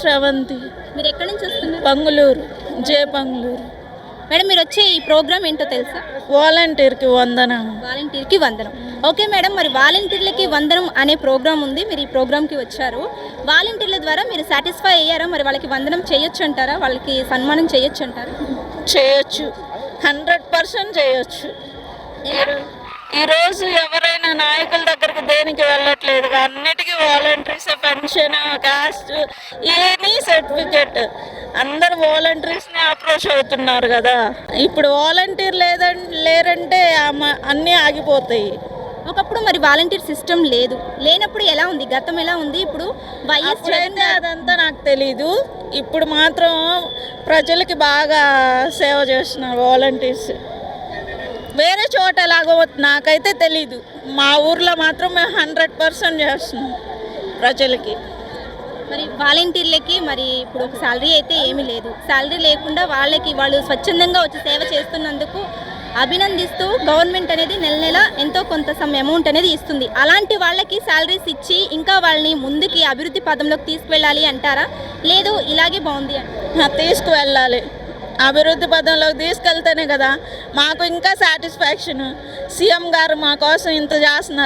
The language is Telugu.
శ్రవంతి. మీరు ఎక్కడి నుంచి వస్తున్నారు? పంగులూరు జే పంగులూరు మేడం మీరు వచ్చే ఈ ప్రోగ్రామ్ ఏంటో తెలుసా? వాలంటీర్కి వందనం. వాలంటీర్కి వందనం. ఓకే మేడం మరి వాలంటీర్లకి వందనం అనే ప్రోగ్రామ్ ఉంది. మీరు ఈ ప్రోగ్రామ్కి వచ్చారు. వాలంటీర్ల ద్వారా మీరు సాటిస్ఫై అయ్యారా? మరి వాళ్ళకి వందనం చేయొచ్చు అంటారా వాళ్ళకి సన్మానం చేయొచ్చు అంటారా చేయొచ్చు. హండ్రెడ్ పర్సెంట్ చేయొచ్చు. ఈరోజు ఎవరైనా నాయకుల దగ్గరికి దేనికి వెళ్ళట్లేదు? అన్నిటికీ volunteers pension caste any certificate అందరు వాలంటీర్స్ని అప్రోచ్ అవుతున్నారు కదా. ఇప్పుడు వాలంటీర్ లేదంటే లేరంటే అన్నీ ఆగిపోతాయి. ఒకప్పుడు మరి వాలంటీర్ సిస్టమ్ లేదు. లేనప్పుడు ఎలా ఉంది? గతం ఎలా ఉంది? ఇప్పుడు వైఎస్ అదంతా నాకు తెలీదు. ఇప్పుడు మాత్రం ప్రజలకి బాగా సేవ చేస్తున్నారు వాలంటీర్స్ వేరే చోట ఎలాగో నాకైతే తెలీదు. మా ఊర్లో మాత్రం మేము హండ్రెడ్ పర్సెంట్ చేస్తున్నాం ప్రజలకి. మరి వాలంటీర్లకి మరి ఇప్పుడు ఒక శాలరీ అయితే ఏమీ లేదు. శాలరీ లేకుండా వాళ్ళకి వాళ్ళు స్వచ్ఛందంగా వచ్చి సేవ చేస్తున్నందుకు అభినందిస్తూ గవర్నమెంట్ అనేది నెల నెల ఎంతో కొంత సమ్ అమౌంట్ అనేది ఇస్తుంది. అలాంటి వాళ్ళకి శాలరీస్ ఇచ్చి ఇంకా వాళ్ళని ముందుకి అభివృద్ధి పదంలోకి తీసుకువెళ్ళాలి అంటారా? లేదు ఇలాగే బాగుంది తీసుకువెళ్ళాలి. అభివృద్ధి పదంలోకి తీసుకెళ్తేనే కదా మాకు ఇంకా సాటిస్ఫాక్షన్. సీఎం గారు మా కోసం ఇంత చేస్తున్నారు.